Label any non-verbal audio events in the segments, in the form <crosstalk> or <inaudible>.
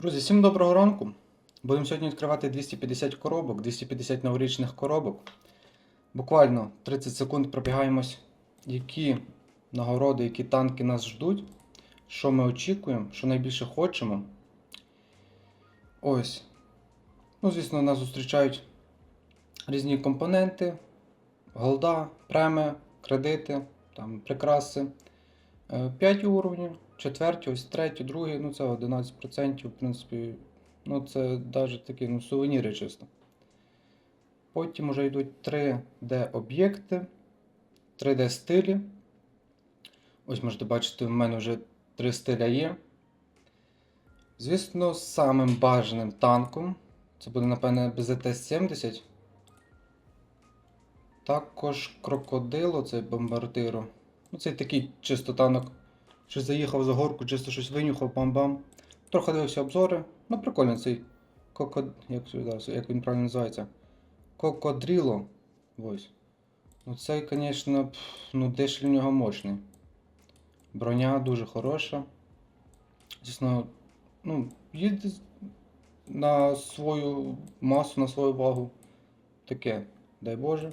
Друзі, всім доброго ранку. Будемо сьогодні відкривати 250 коробок, 250 новорічних коробок. Буквально 30 секунд пробігаємось, які нагороди, які танки нас ждуть, що ми очікуємо, що найбільше хочемо. Ось. Ну, звісно, нас зустрічають різні компоненти, голда, преми, кредити, там, прикраси. 5 уровнів, четверті, ось третій, другий, ну це 11%, в принципі, ну це навіть такі ну, сувеніри чисто. Потім вже йдуть 3D об'єкти, 3D стилі. Ось можете бачити, в мене вже 3 стиля є. Звісно, самим бажаним танком. Це буде, напевне, BZT-70. Також крокодило, це бомбардиро. Ну, це такий чисто танок. Щось заїхав за горку, чисто щось винюхав, бам-бам. Трохи дивився обзори. Ну, прикольно цей кокод... як, як він правильно називається? Кокодріло. Ось. Ну цей, звісно, ну дешель в нього мощний. Броня дуже хороша. Звісно, ну, їде на свою масу, на свою вагу. Таке, дай Боже.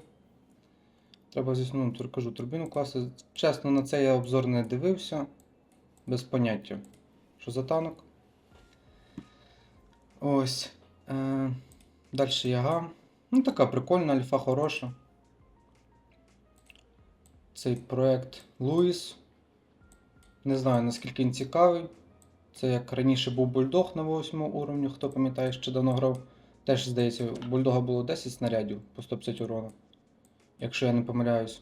Треба, звісно, ну, кажу, турбіну класи. Чесно, на це я обзор не дивився. Без поняття. Що за танок? Ось. Е, Далі яга. Ну, така прикольна, альфа хороша. Цей проект Луїс. Не знаю наскільки він цікавий. Це як раніше був бульдог на 8 уровні, хто пам'ятає, ще давно грав. Теж, здається, у бульдога було 10 снарядів по 150 урона. Якщо я не помиляюсь.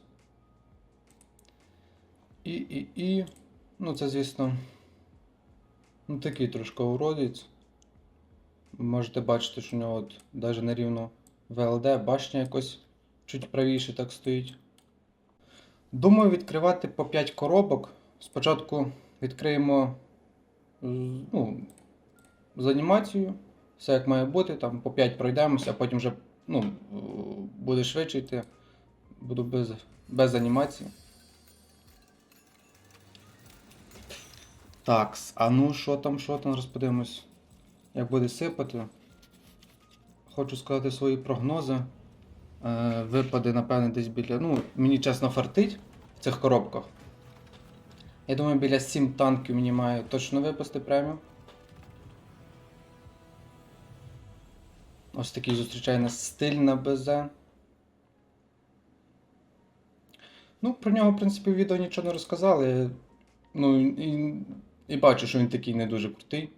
І, і, і. Ну, це, звісно. Ну, такий трошки уродець. Можете бачити, що у нього от навіть на рівно ВЛД башня якось чуть правіше так стоїть. Думаю, відкривати по 5 коробок. Спочатку відкриємо ну, з анімацією. Все як має бути, там по 5 пройдемося, а потім вже ну, буде швидше йти. Буду без, без анімації. Так, а ну що там, що там, розподивимось, як буде сипати. Хочу сказати свої прогнози. Е, випаде, напевне, десь біля. Ну, мені чесно фартить в цих коробках. Я думаю, біля 7 танків мені має точно випасти преміум. Ось такий зустрічає нас стиль на БЗ. Ну, про нього, в принципі, відео нічого не розказали. Ну, і, і бачу, що він такий не дуже крутий.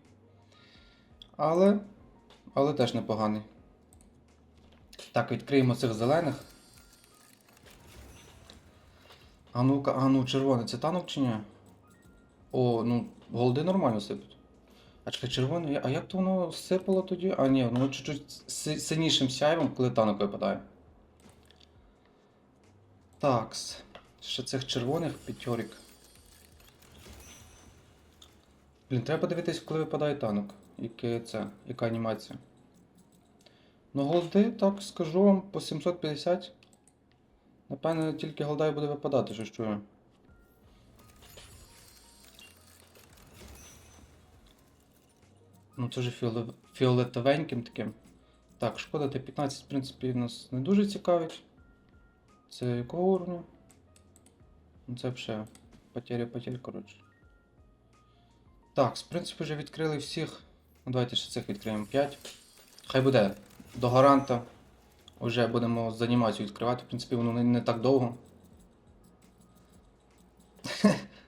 Але. Але теж непоганий. Так, відкриємо цих зелених. А ну-ка, а ну, червоний, це танок чи ні? О, ну, голди нормально сипуть. А чекай, червоний, а як то воно сипало тоді? А ні, воно чуть-чуть синішим сяйвом, коли танок випадає. Такс. Ще цих червоних п'ятьорік. Блін, треба подивитись, коли випадає танок. Яке це, яка анімація. Ну, голди, так скажу вам, по 750. Напевно, тільки голда і буде випадати, що чую. Ну, це вже фіолетовеньким таким. Так, шкода Т-15, в принципі, нас не дуже цікавить. Це якого уровня? Ну, це вже потеря потерь, коротше. Так, в принципі, вже відкрили всіх. Ну, давайте ще цих відкриємо 5. Хай буде до гаранта. Вже будемо з анімацією відкривати. В принципі, воно не, не так довго. <laughs>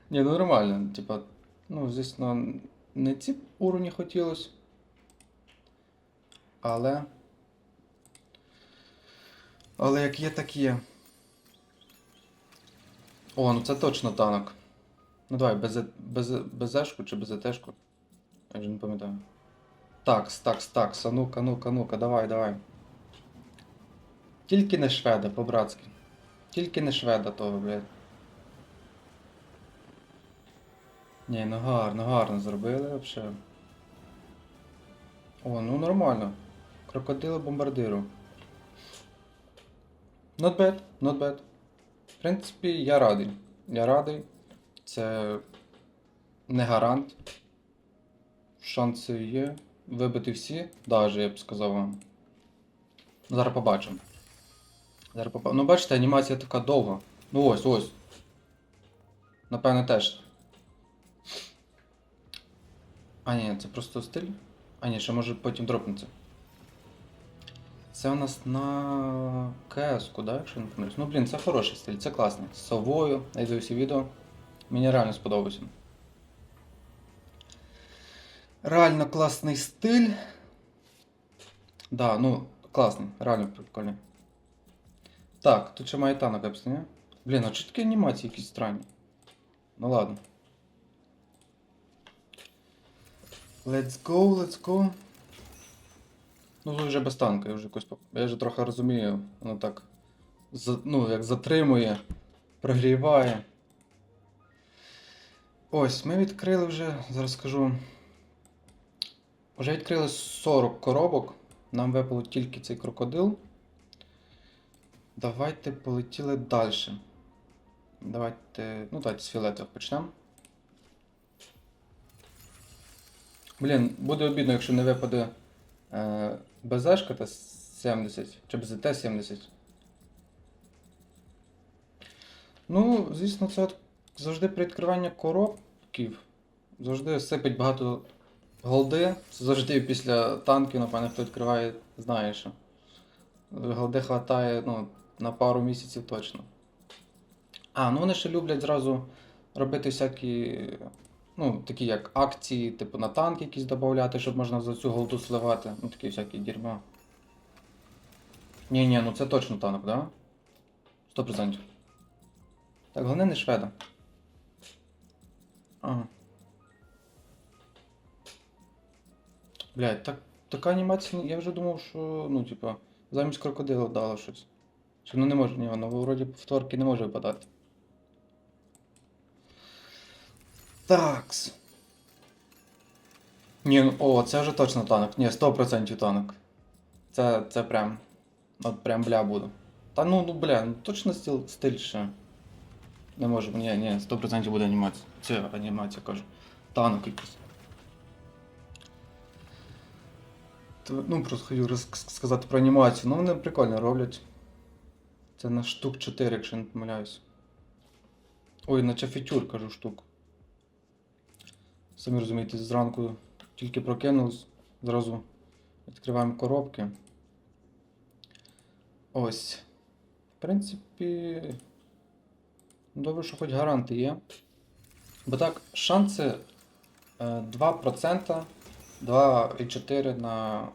Ні, ну нормально. Типа, ну, звісно, не ці уровні хотілося. Але. Але як є, так є. О, ну це точно танок. Ну давай, без, без, безешку чи безетешку. Я вже не пам'ятаю. Такс, такс, такс, а ну-ка, ну-ка, ну-ка, давай, давай. Тільки не шведа, по-братськи. Тільки не шведа того, блядь. Ні, ну гарно, гарно зробили вообще. О, ну нормально. Крокодили бомбардиру. Not bad, not bad. В принципі, я радий. Я радий. Це не гарант. Шанси є. вибити всі, даже я б сказав вам. Зараз побачимо. Зараз побачимо. Ну, бачите, анімація така довга. Ну ось, ось. Напевне теж. А, ні, це просто стиль. А, ні, ще може потім дропнеться. Це у нас на КС-ку, да, якщо не помиляюсь. Ну, блін, це хороший стиль, це класний. З совою, я дивився відео. Мені реально сподобався. Реально класний стиль. Да, ну, класний, реально прикольний. Так, тут ще має танок обстріляє. Блін, а чого такі анімації якісь странні? Ну ладно. Let's go, let's go. Ну, тут вже без танка, я вже якось. Я вже трохи розумію, воно так. ну, як затримує, прогріває. Ось, ми відкрили вже, зараз скажу. Вже відкрили 40 коробок. Нам випало тільки цей крокодил. Давайте полетіли далі. Давайте. Ну давайте з фіолетових почнемо. Блін, буде обідно, якщо не випаде е, БЗшка та 70 чи БЗТ 70. Ну, звісно, це от завжди при відкриванні коробків. Завжди сипить багато голди. Це завжди після танків, напевно, хто відкриває, знає, що. Голди хватає ну, на пару місяців точно. А, ну вони ще люблять зразу робити всякі, ну, такі як акції, типу на танк якісь додати, щоб можна за цю голду сливати. Ну, такі всякі дерьма. Ні, ні, ну це точно танк, да? 100%. Так, головне не шведа. Ага. Блядь, так, така анімація, я вже думав, що, ну, типа, замість крокодила дало щось. Що воно не може, ні, воно вроді повторки не може випадати. Такс. Ні, ну, о, це вже точно танк. Ні, 100% танк. Це, це прям. От прям бля буду. Та ну, ну бля, ну точно стиль, стиль ще. Не може, ні, ні, 100% буде анімація. Це анімація кажу. Танк якийсь. Ну, просто хотів сказати про анімацію. Ну, вони прикольно роблять. Це на штук 4, якщо не помиляюсь. Ой, на чафітюр кажу штук. Самі розумієте, зранку тільки прокинулись, зразу відкриваємо коробки. Ось. В принципі. Добре, що хоч гаранти є. Бо так, шанси е, 2%, 2,4 на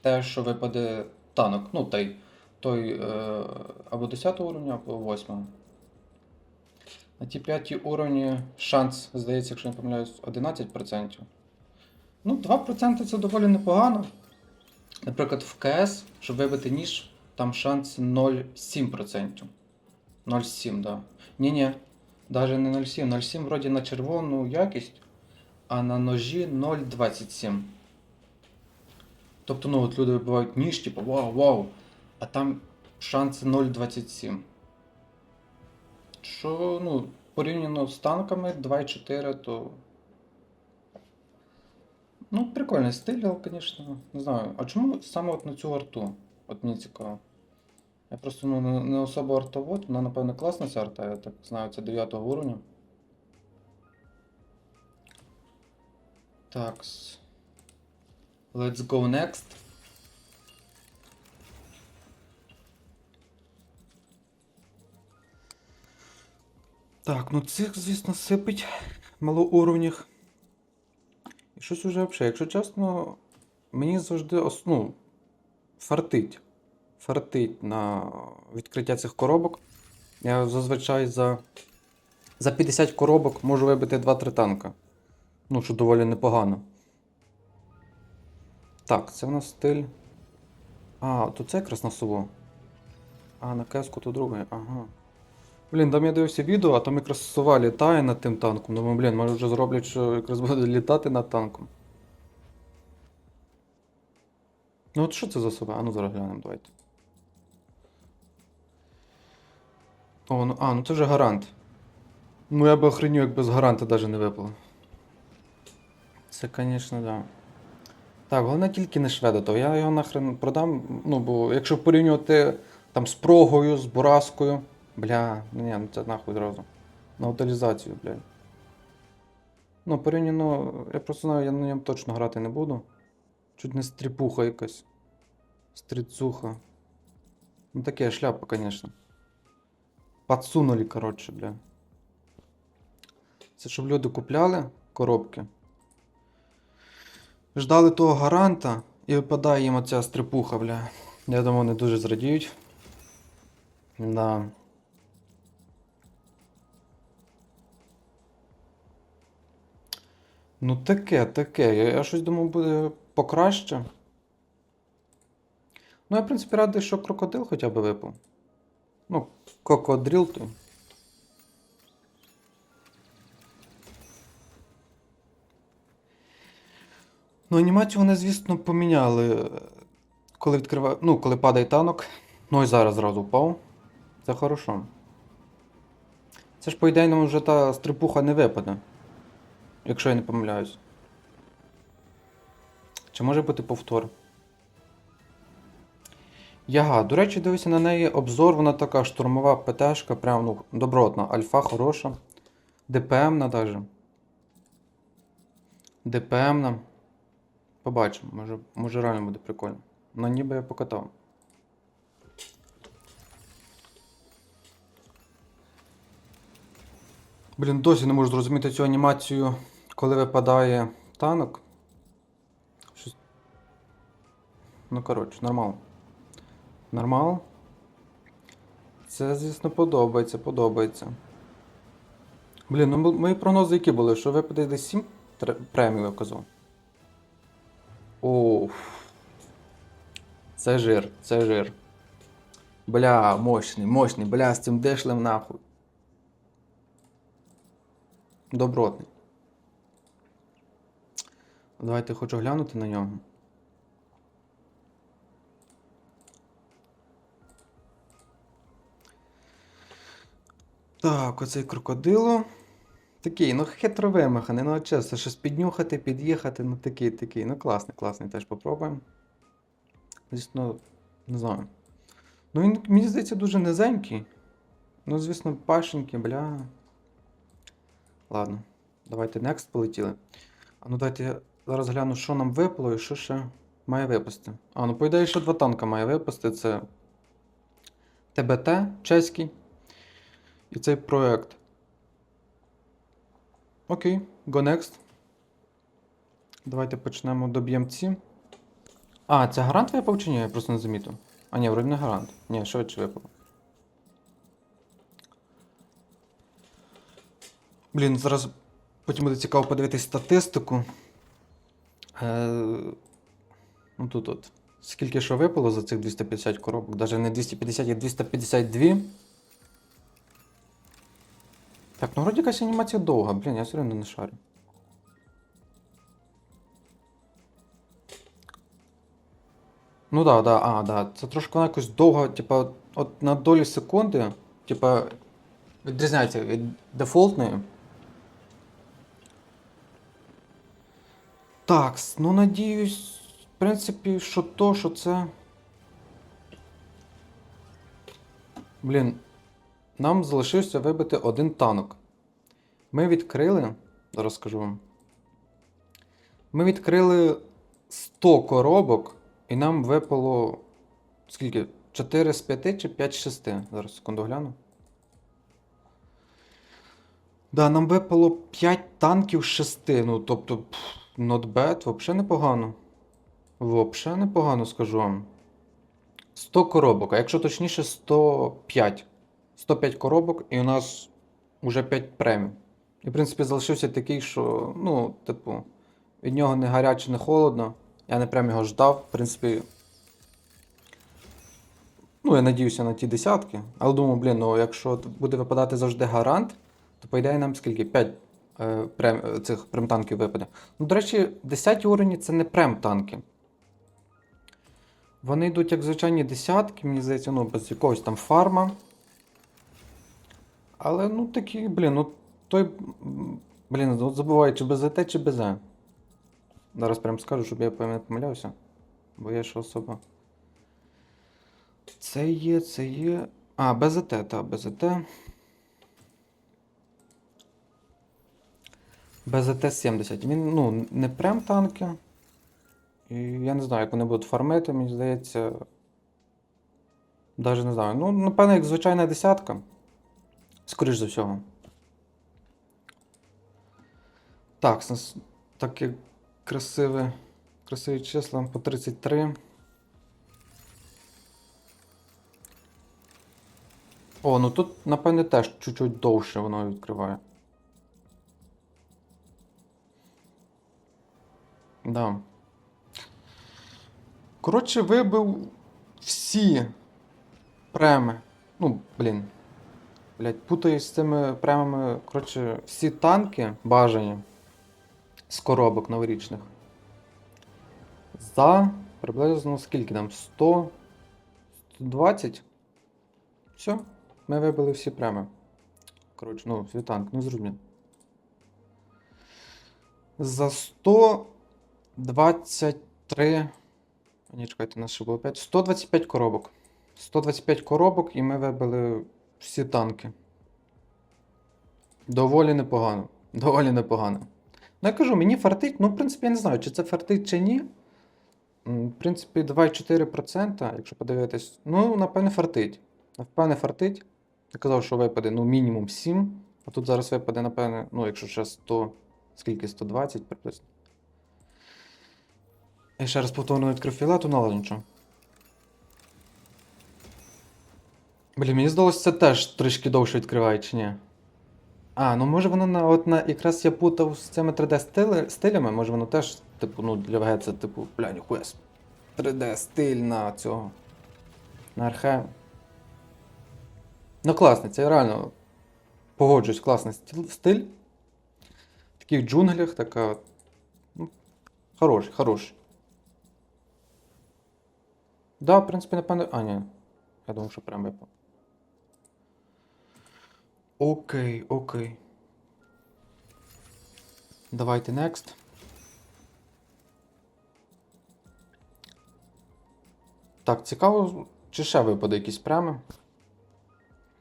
те, що випаде танок. Ну, той, той е, або 10 уровня, або 8. На ті 5 уровні шанс, здається, якщо не помиляюсь, 11%. Ну, 2% це доволі непогано. Наприклад, в КС, щоб вибити ніж, там шанс 0,7%. 0,7, да. Ні-ні, навіть не 0,7. 0,7 вроді на червону якість, а на ножі 0,27. Тобто, ну от люди вибивають ніж, типу, вау, вау. А там шанси 0,27. Що, ну, порівняно з танками 2,4, то. Ну, прикольний стиль, але, звісно, не знаю. А чому саме от на цю арту? От мені цікаво. Я просто ну, не, особо артовод, вона, напевно, класна ця арта, я так знаю, це 9 уровня. Такс. Let's go next. Так, ну цих, звісно, сипить малоуровнях. І щось уже взагалі, якщо чесно, мені завжди ну, фартить. Фартить на відкриття цих коробок. Я зазвичай за, за 50 коробок можу вибити 2-3 танка. Ну, що доволі непогано. Так, це в нас стиль. А, то це якраз на село. А, на кеску то друге, ага. Блін, там я дивився відео, а там якраз сова літає над тим танком. Думаю, блін, може вже зроблять, що якраз буде літати над танком. Ну от що це за сова? А ну зараз глянемо, давайте. О, ну, а, ну це вже гарант. Ну я би охренів, як без гаранта навіть не випало. Це, звісно, да. Так, головне тільки не шведа, то я його нахрен продам. Ну, бо якщо порівнювати там з прогою, з бураскою. Бля, ну ні, ну це нахуй одразу. На утилізацію, блядь. Ну, порівняно, я просто знаю, я на ньому точно грати не буду. Чуть не стріпуха якась. Стріцуха. Ну таке шляпа, звісно. Подсунули, коротше, бля. Це щоб люди купляли коробки. Ждали того гаранта і випадає їм оця стрипуха, бля. Я думаю, вони дуже зрадіють. Да. Ну таке, таке. Я, я щось думав, буде покраще. Ну, я, в принципі, радий, що крокодил хоча б випав. Ну, крокодріл той. Ну, анімацію вони, звісно, поміняли. Коли відкриває. Ну, коли падає танок. Ну і зараз зразу впав. Це хорошо. Це ж, по ідеї, нам вже та стрипуха не випаде. Якщо я не помиляюсь. Чи може бути повтор? Яга, до речі, дивися на неї обзор, вона така штурмова ПТшка, прям ну, добротна, альфа хороша. ДПМна даже. ДПМна. Побачимо, може, може реально буде прикольно. Ну ніби я покатав. Блін, досі не можу зрозуміти цю анімацію, коли випадає танок. Щось... Ну, коротше, нормал. Нормал. Це, звісно, подобається, подобається. Блін, ну мої прогнози які були, що випаде десь 7 тр- премій, я казав. Оф. Це жир, це жир. Бля, мощний, мощний, бля, з цим дешлем нахуй. Добротний. Давайте хочу глянути на нього. Так, оцей крокодило. Такий, ну хитро вимаханий, ну чесно, щось піднюхати, під'їхати, ну такий, такий. Ну класний, класний, теж попробуємо. Звісно, не знаю. Ну він, мені здається, дуже низенький. Ну, звісно, пашенький, бля. Ладно, давайте next полетіли. А ну дайте я зараз гляну, що нам випало і що ще має випасти. А, ну по ідеї, ще два танка має випасти. Це ТБТ чеський. І цей проект. Окей, go next. Давайте почнемо доб'ємо ці. А, це гарант випав чи ні? Я просто не замітив. А ні, вроді не гарант. Ні, швидше випав. Блін, зараз потім буде цікаво подивитись статистику. Е, ну тут от. Скільки що випало за цих 250 коробок? Даже не 250, а 252. Так, ну вроді якась анімація довга, блін, я все одно не шарю. Ну да, да, а, да. Це трошки вона якось довго, типа, от на долі секунди, типа, відрізняється від дефолтної. Так, ну надіюсь, в принципі, що то, що це. Блін, нам залишився вибити один танок. Ми відкрили. Зараз скажу вам. Ми відкрили 100 коробок, і нам випало. Скільки? 4 з 5 чи 5 з 6? Зараз секунду гляну. Да, нам випало 5 танків з 6. Ну, тобто, пф, not bad, взагалі непогано. Взагалі непогано, скажу вам. 100 коробок, а якщо точніше, 105. 105 коробок, і у нас вже 5 премій. І, в принципі, залишився такий, що, ну, типу, від нього не гаряче, не холодно. Я не прям його ждав. В принципі. Ну, я надіюся на ті десятки. Але думаю, блін, ну якщо буде випадати завжди гарант, то по ідеї нам скільки? 5 е, прем, цих прем-танків випаде. Ну, до речі, 10 уровні це не прем-танки. Вони йдуть як звичайні десятки, мені здається, ну, без якогось там фарма. Але ну такі, блін, ну той. Блін, от забуваю, чи без АТ, чи без Е. Зараз прям скажу, щоб я не помилявся. Бо я ще особа. Це є, це є. А, БЗТ, так, БЗТ. БЗТ-70. Він, ну, не прям танки. І я не знаю, як вони будуть фармити, мені здається. Даже не знаю. Ну, напевно, як звичайна десятка. Скоріш за всього. Так, такі красиві, красиві числа по 33. О, ну тут, напевне, теж чуть-чуть довше воно відкриває. Да. Коротше, вибив всі преми. Ну, блін. Блять, путаюсь з цими премами. Коротше, всі танки бажані з коробок новорічних. За приблизно скільки там? 100? 120? Все, ми вибили всі преми. Коротше, ну, свій танк, не зрозумів. За 123. А Ні, чекайте, у нас ще було 5. 125 коробок. 125 коробок і ми вибили всі танки. Доволі непогано. Доволі непогано. Ну, я кажу, мені фартить, ну, в принципі, я не знаю, чи це фартить, чи ні. В принципі, 2,4%, якщо подивитись, ну, напевне, фартить. Напевне, фартить. Я казав, що випаде ну, мінімум 7, а тут зараз випаде, напевне, ну, якщо ще 100, скільки, 120 приблизно. І ще раз повторно відкрив філету, але нічого. Блін, мені здалося, це теж трішки довше відкриває, чи ні? А, ну може воно на, от на, якраз я путав з цими 3D стилями, може воно теж, типу, ну, для ВГ це, типу, бля, ніхуя. с- 3D стиль на цього. На архе. Ну, класний, це реально погоджуюсь, класний стиль. В таких джунглях така. Ну, хороший, хороший. Да, в принципі, напевно. А, ні. Я думав, що прям випав. Окей, окей. Давайте next. Так, цікаво, чи ще випаде якісь прями.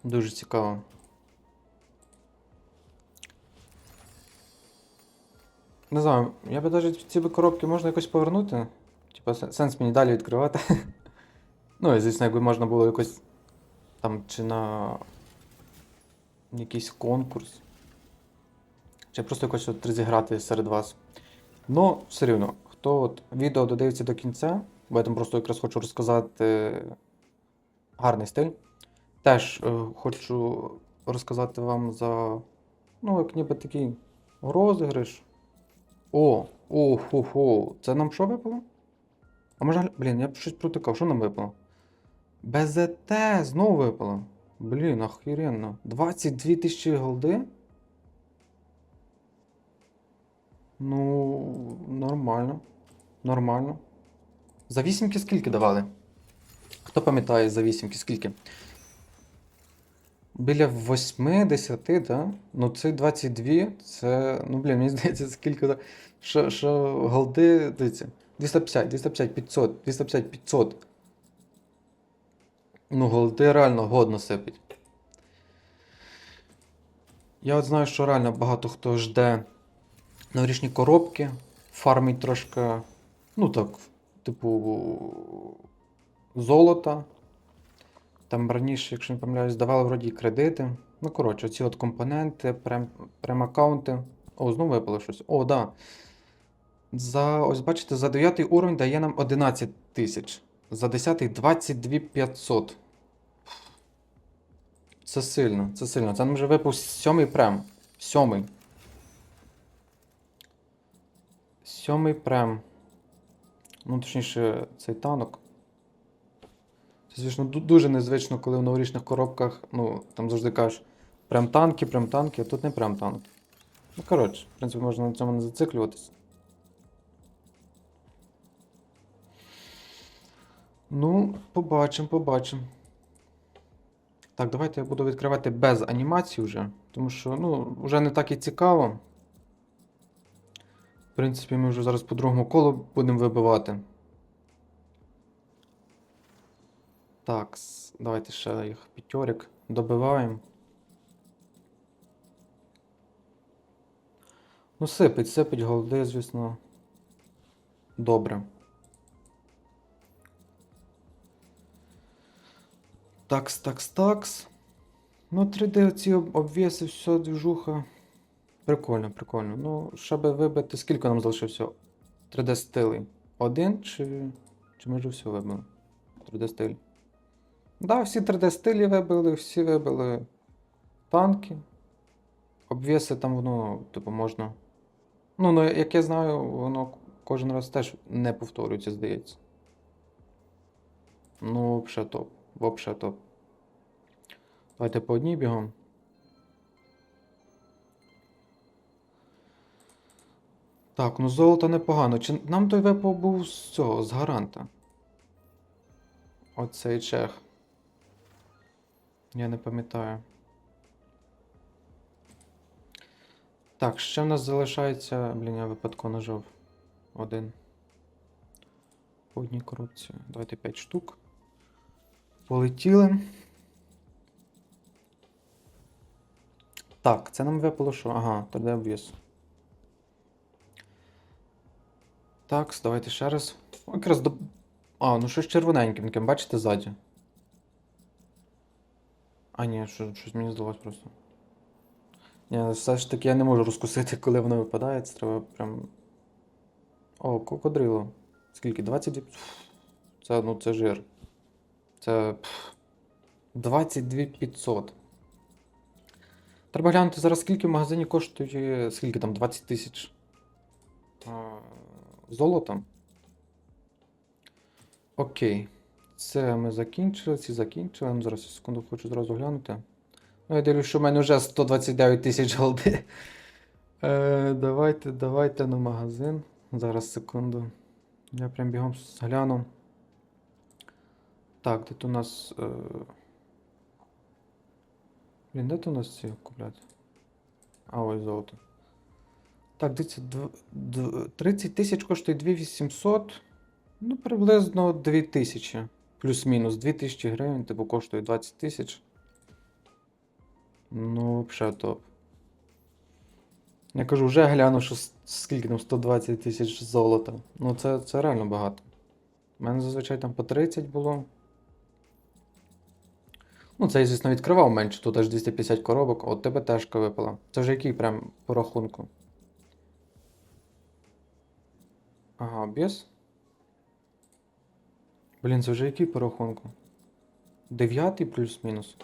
Дуже цікаво. Не знаю, я би навіть ці коробки можна якось повернути. Типа, сенс мені далі відкривати. <laughs> ну, і звісно, якби можна було якось там чи на якийсь конкурс. Чи просто якось от розіграти серед вас. Ну, все рівно, хто от відео додивиться до кінця, бо я там просто якраз хочу розказати гарний стиль. Теж е, хочу розказати вам за, ну, як ніби такий розіграш. О, о, хо, хо. Це нам що випало? А може, блін, я б щось протикав, що нам випало? БЗТ знову випало. Блін, охеренно. 22 тисячі голди? Ну, нормально. Нормально. За вісімки скільки давали? Хто пам'ятає за вісімки скільки? Біля 80, да? Ну, це 22, це. Ну, блін, мені здається, скільки. Що, що голди, дивіться. 250, 250, 500, 250, 500. Ну, голди реально годно сипить. Я от знаю, що реально багато хто жде новорічні коробки, фармить трошки, ну так, типу, золота. Там раніше, якщо не помиляюсь, давали вроді кредити. Ну, коротше, ці от компоненти, прем, прем-аккаунти. О, знову випало щось. О, да. За, ось бачите, за 9 уровень дає нам 11 тисяч. За 10 22 500. Це сильно, це сильно. Це нам вже випав сьомий прем. Сьомий. Сьомий прем. Ну, точніше, цей танок. Це, звісно, дуже незвично, коли в новорічних коробках, ну, там завжди кажеш, прям танки, прям танки, а тут не прям танки. Ну, коротше, в принципі, можна на цьому не зациклюватись. Ну, побачимо, побачимо. Так, давайте я буду відкривати без анімації вже, тому що, ну, вже не так і цікаво. В принципі, ми вже зараз по другому колу будемо вибивати. Так, давайте ще їх п'ятьорик. Добиваємо. Ну, сипить, сипить голди, звісно. Добре. Такс, такс, такс. Ну, 3D ці обвіси, все, движуха. Прикольно, прикольно. Ну, щоб вибити, скільки нам залишився 3D стилей? Один чи. Чи ми вже все вибили? 3D стиль. Да, всі 3D стилі вибили, всі вибили танки. Обвіси там воно, типу, можна. Ну, ну, як я знаю, воно кожен раз теж не повторюється, здається. Ну, взагалі топ. Вообще топ. Давайте по одній бігом. Так, ну золото непогано. Чи нам той випав був з цього, з гаранта? Оцей чех. Я не пам'ятаю. Так, ще в нас залишається. Блін, я випадково нажав. Один. По одній коробці. Давайте 5 штук. Полетіли. Так, це нам випало що? Ага, 3D обвіс. Так, давайте ще раз. О, Якраз до. А, ну щось червоненьким, таким, бачите, ззаді. А, ні, що, щось мені здалось просто. Ні, все ж таки я не можу розкусити, коли воно випадає. Це треба прям. О, кокодрило. Скільки? 22. Пф, Це, ну, це жир. Це. пф, 22 500. Треба глянути зараз, скільки в магазині коштує. Скільки там? 20 тисяч. А, Золота. Окей. Це ми закінчили, ці закінчили. Я Зараз секунду хочу зразу глянути. Ну, я дивлюсь, що в мене вже 129 тисяч голди. Е, давайте, давайте на магазин. Зараз секунду. Я прям бігом гляну. Так, тут у нас. Е... Блін, де тут у нас ці купляти? А ось золото. Так, дивіться, дв- дв- 30 тисяч коштує 2800. Ну, приблизно 2000. Плюс-мінус 2000 гривень, типу коштує 20 тисяч. Ну, взагалі топ. Я кажу, вже гляну, що скільки там 120 тисяч золота. Ну, це, це реально багато. У мене зазвичай там по 30 було. Ну, це звісно, відкривав менше, тут аж 250 коробок, от тебе теж випала. Це вже який прям по рахунку. Ага, без. Блін, це вже який по рахунку? Дев'ятий плюс-мінус.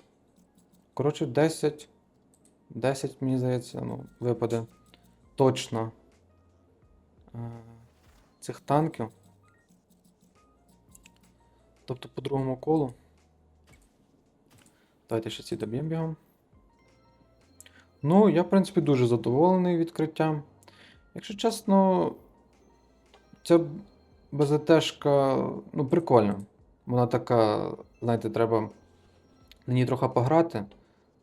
Коротше, 10. 10, мені здається, ну, випаде. Точно. Е, Цих танків. Тобто по другому колу. Давайте ще ці доб'ємо бігом. Ну, я, в принципі, дуже задоволений відкриттям. Якщо чесно, ця БЗТшка, ну, прикольна. Вона така, знаєте, треба на ній трохи пограти.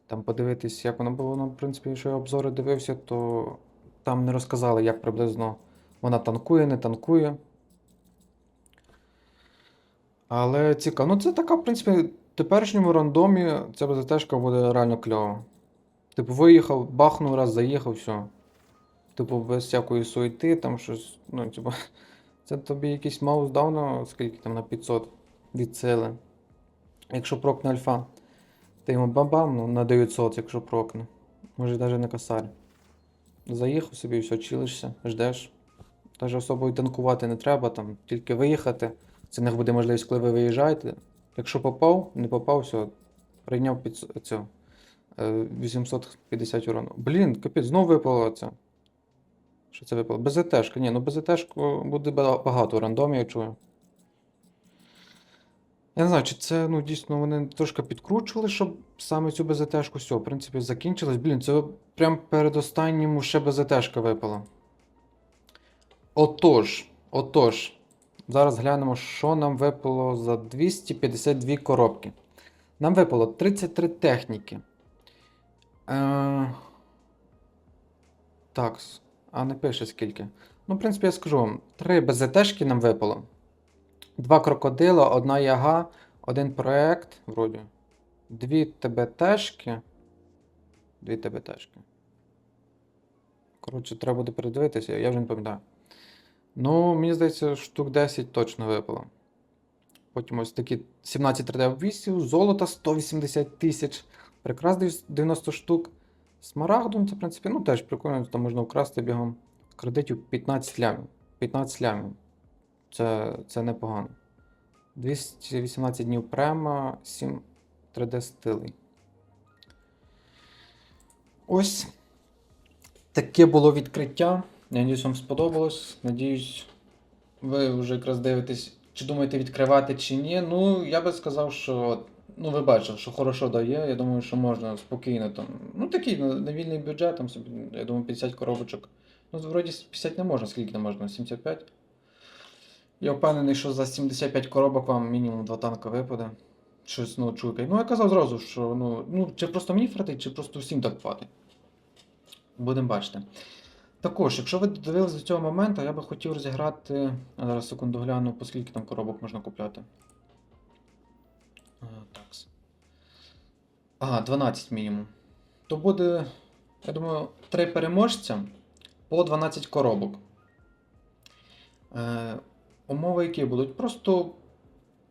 Там подивитись, як вона була. В принципі, що я обзори дивився, то там не розказали, як приблизно вона танкує, не танкує. Але цікаво. Ну, це така, в принципі, теперішньому рандомі ця БЗТшка буде реально кльова. Типу, виїхав, бахнув раз, заїхав, все. Типу, без всякої суєти, там щось. Ну, типу, <laughs> це тобі якийсь маус дав на скільки там на 500 від сили. Якщо прокне альфа, ти йому бам-бам, ну, на 900, якщо прокне. Може навіть на косарь. Заїхав собі, все, чилишся, ждеш. Навіть особо й танкувати не треба, там, тільки виїхати. Це не буде можливість, коли ви виїжджаєте. Якщо попав, не попав, все, прийняв під цю, е, 850 урону. Блін, капець, знову випало це. Що це випало? БЗТшка. Ні, ну БЗТшку буде багато рандомів, я чую. Я не знаю, чи це ну, дійсно вони трошки підкручували, щоб саме цю БЗТшку все, в принципі, закінчилось. Блін, це прям перед останньому ще БЗТшка випала. Отож, отож. Зараз глянемо, що нам випало за 252 коробки. Нам випало 33 техніки. Е... Так, а не пише скільки. Ну, в принципі, я скажу вам, три БЗТшки нам випало. Два крокодила, одна яга, один проект, вроді. Дві ТБТшки. Дві ТБТшки. Коротше, треба буде передивитися, я вже не пам'ятаю. Ну, мені здається, штук 10 точно випало. Потім ось такі 17 3D обвісів, золота 180 тисяч, прикрас 90 штук. Смарагдом, це, в принципі, ну теж прикольно, там можна вкрасти бігом кредитів 15 лямів. 15 лямів. Це, це непогано. 218 днів према, 7 3D стилей. Ось. Таке було відкриття. Надіюсь, вам сподобалось. Надіюсь, ви вже якраз дивитесь, чи думаєте відкривати, чи ні. Ну, я би сказав, що. Ну, ви бачили, що хорошо дає. Я думаю, що можна спокійно там. Ну, такий на, вільний бюджет, там собі, я думаю, 50 коробочок. Ну, вроді 50 не можна, скільки не можна? 75. Я впевнений, що за 75 коробок вам мінімум 2 танка випаде. Щось, ну, чуйка. Ну, я казав зразу, що ну, ну, чи просто мені фартить, чи просто всім так фатить. Будемо бачити. Також, якщо ви дивились до цього моменту, я би хотів розіграти. А зараз секунду гляну, по скільки там коробок можна купляти. А, такс. Ага, 12 мінімум. То буде, я думаю, 3 переможця по 12 коробок. Е, умови які будуть? Просто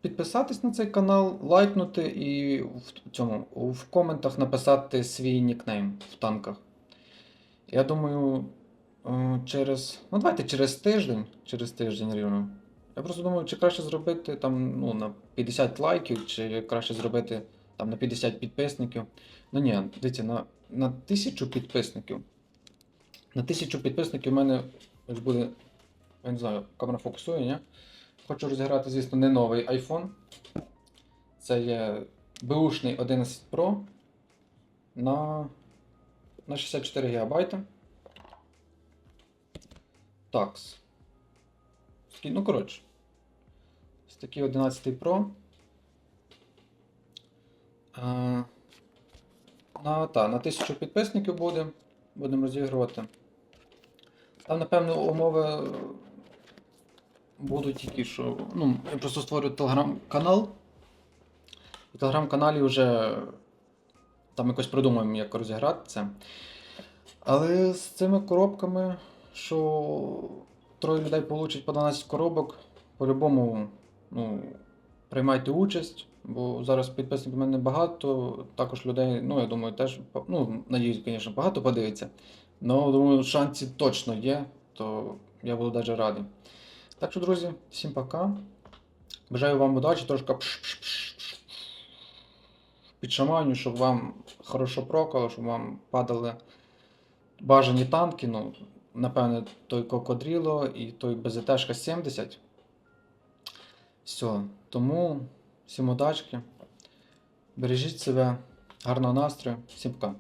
підписатись на цей канал, лайкнути і в цьому в коментах написати свій нікнейм в танках. Я думаю, е, через. Ну, давайте через тиждень. Через тиждень рівно. Я просто думаю, чи краще зробити там ну, на 50 лайків, чи краще зробити там на 50 підписників. Ну ні, дивіться, на, на 1000 підписників. На 1000 підписників в мене ось буде. Я не знаю, камера фокусує, ні? Хочу розіграти, звісно, не новий iPhone. Це є бушний 11 Pro на, на 64 ГБ. Такс. Ну, коротше. Ось такий 11 Pro. А, на, та, на 1000 підписників буде. Будемо розігрувати. Там, напевно, умови будуть такі, що. Ну, я просто створю телеграм-канал. У телеграм-каналі вже там якось придумаємо, як розіграти це. Але з цими коробками, що троє людей получать по 12 коробок, по-любому ну, приймайте участь, бо зараз підписників в мене багато, також людей, ну, я думаю, теж, ну, надіюсь, звісно, багато подивиться. Ну, думаю, шанси точно є, то я буду навіть радий. Так що, друзі, всім пока. Бажаю вам удачі, трошки пш-пш-пш-пш. підшаманю, щоб вам хорошо прокало, щоб вам падали бажані танки. Ну, напевне, той Кокодріло і той БЗТшка 70. Все. Тому всім удачки. Бережіть себе, гарного настрою, всім пока.